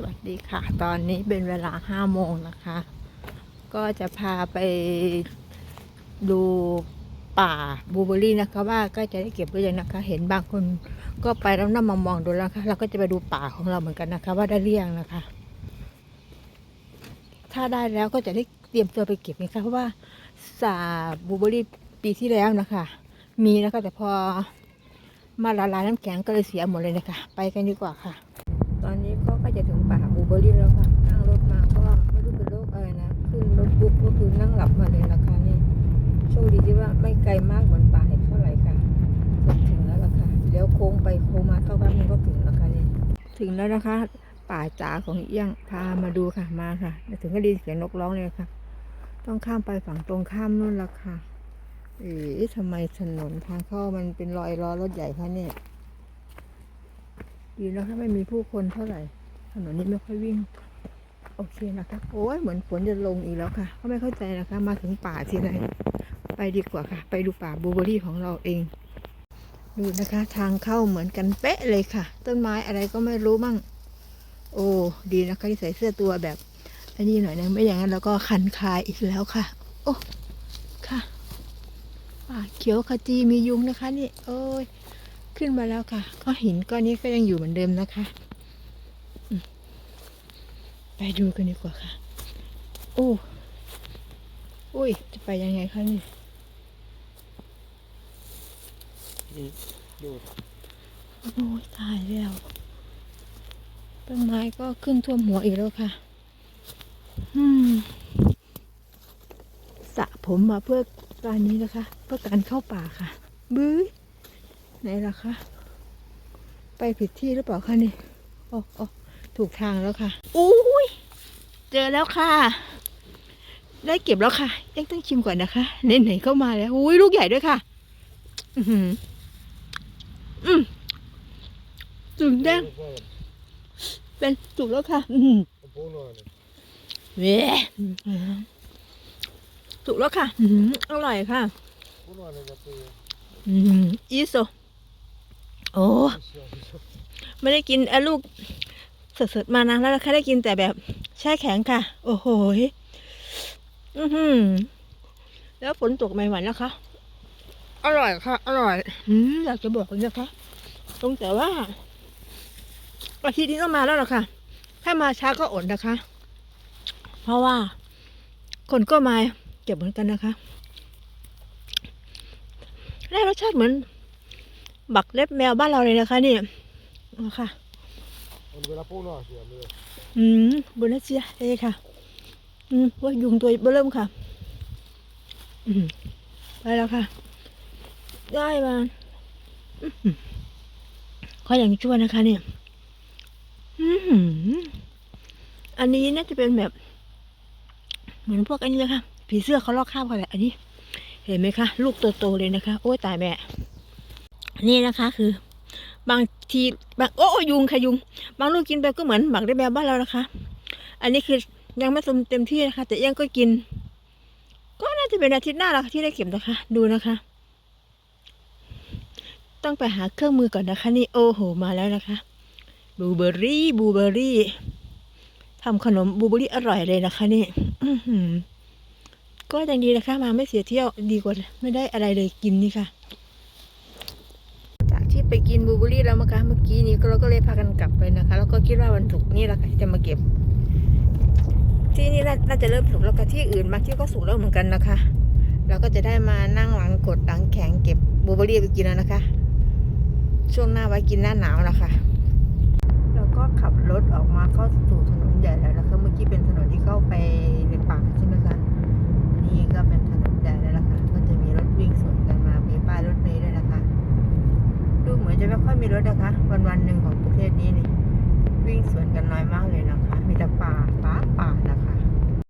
สวัสดีค่ะ ตอนนี้เป็นเวลาห้าโมงนะคะ ก็จะพาไปดูป่าบูเบอรี่นะคะ ว่าก็จะได้เก็บหรือยังนะคะ เห็นบางคนก็ไปแล้วนั่งมองๆดูแล้วค่ะเราก็จะไปดูป่าของเราเหมือนกันนะคะ ว่าได้หรือยังนะคะ ถ้าได้แล้วก็จะได้เตรียมตัวไปเก็บนะคะเพราะว่าสาบูเบอรี่ปีที่แล้วนะคะ มีนะคะแต่พอมาละลายน้ำแข็งก็เลยเสียหมดเลยนะคะ ไปกันดีกว่าค่ะ ตอนนี้ อรี่แล้วค่ะนั่งรถมาก็ไม่รู้เป็นโรคอะไรนะขึ้นรถปุ๊บก็คือนั่งหลับมาเลยนะคะนี่โชคดีที่ว่าไม่ไกลมากเหมือนป่าเห็ดเท่าไหร่ค่ะถึงแล้วล่ะค่ะเดี๋ยวโค้งไปโค้งมาเข้าแป๊บนึงก็ถึงแล้วค่ะนี่ถึงแล้วนะคะ ป่าจ๋าของเอี้ยงพามาดูค่ะมาค่ะถึงก็ดีเสียงนกร้องเลยค่ะ ต้องข้ามไปฝั่งตรงข้ามนู่นละค่ะเอ๊ะทำไมถนนทางเข้ามันเป็นรอยล้อรถใหญ่คะเนี่ยดีแล้วถ้าไม่มีผู้คนเท่าไหร่ ถนนนี้ไม่ค่อยวิ่ง โอเคนะคะโอ้ยเหมือนฝนจะลงอีกแล้วค่ะ ก็ไม่เข้าใจนะคะ มาถึงป่าทีไรไปดีกว่าค่ะ ไปดูป่าบูเบอรี่ของเราเอง ดูนะคะ ทางเข้าเหมือนกันเป๊ะเลยค่ะ ต้นไม้อะไรก็ไม่รู้มั่ง โอ้ดีนะคะที่ใส่เสื้อตัวแบบอันนี้หน่อยนะไม่อย่างนั้นแล้วก็คันคายอีกแล้วค่ะ โอ้ค่ะป่าเขียวขจีมียุงนะคะนี่ โอ้ยขึ้นมาแล้วค่ะก้อนหินก้อนนี้ก็ยังอยู่เหมือนเดิมนะคะ ไปดูกันดีกว่าค่ะ โอ้อุ้ย จะไปยังไงคะนี่นี่ดูโอ้ยตายแล้วต้นไม้ก็ขึ้นท่วมหัวอีกแล้วค่ะ อืมสระผมมาเพื่อการนี้นะคะ เพื่อการเข้าป่าค่ะ บื้อไหนล่ะคะ ไปผิดที่หรือเปล่าคะนี่ โอ้โอ้ ถูกทางแล้วค่ะอุ้ยเจอแล้วค่ะ ได้เก็บแล้วค่ะยังต้องชิมก่อนนะคะไหนๆเข้ามาแล้วอุ้ยลูกใหญ่ด้วยค่ะ อือหืออืมจุ่มแดงเป็นจุกแล้วค่ะ อืมปูหน่อยเว้จุกแล้วค่ะ อืมอร่อยค่ะปูหน่อยเลยจะปูอืมอีโซโอ้ไม่ได้กินไอ้ลูก สดๆมานานแล้วนะคะได้กินแต่แบบแช่แข็งค่ะ โอ้โหอือหือแล้วฝนตกใหม่ๆนะคะ อร่อยค่ะ อร่อย อืมอยากจะบอกเลยนะคะตรงแต่ว่าอาทิตย์นี้ก็มาแล้วหรอค่ะ ถ้ามาช้าก็อดนะคะ เพราะว่า คนก็มาเก็บเหมือนกันนะคะได้รสชาติเหมือน บักเล็บแมวบ้านเราเลยนะคะนี่เอาค่ะ เวลาปูน่อยเสียเลยอืมบนนัเซียเอ้ค่ะ อืมว่ายุงตัวเบอเริ่มค่ะ อืมไปแล้วค่ะ ได้มาอื้ออขออย่างชั่วนะคะเนี่ย อือหืออันนี้น่าจะเป็นแบบ เหมือนพวกอันนี้เลยค่ะ ผีเสื้อเขาลอกข้ามกันแหละอันนี้ เห็นไหมคะ ลูกโตๆเลยนะคะ โอ้ยตายแม่ นี่นะคะคือ บางทีบางโอ้ยุงค่ะยุง บางลูกกินไปก็เหมือนหมักได้แบบบ้านเรานะคะ อันนี้คือยังไม่สมเต็มที่นะคะ แต่ยังก็กิน ก็น่าจะเป็นอาทิตย์หน้าแล้วที่ได้เก็บนะคะ ดูนะคะ ต้องไปหาเครื่องมือก่อนนะคะ นี่โอ้โหมาแล้วนะคะบลูเบอร์รี่บลูเบอร์รี่ทำขนมบลูเบอร์รี่อร่อยเลยนะคะ นี่อื้อหือก็ยังดีนะคะ มาไม่เสียเที่ยวดีกว่า ไม่ได้อะไรเลยกินนี่ค่ะ ที่ไปกินบูเบอรี่แล้วนะคะเมื่อกี้นี้เราก็เลยพากันกลับไปนะคะ แล้วก็คิดว่าวันศุกร์นี่แหละค่ะจะมาเก็บ ที่นี่น่าจะเริ่มสุกแล้วก็ที่อื่นบาที่ก็สุกแล้วเหมือนกันนะคะ เราก็จะได้มานั่งหลังกดหลังแข็งเก็บบูเบอร์รี่ไปกินแล้วนะคะ ช่วงหน้าไว้กินหน้าหนาวนะคะเราก็ขับรถออกมาเข้าสู่ถนนใหญ่แล้วนะคะ จะไม่ค่อยมีรถนะคะ วันวันหนึ่งของประเทศนี้นี่วิ่งสวนกันน้อยมากเลยนะคะ มีแต่ป่าป่าป่านะคะ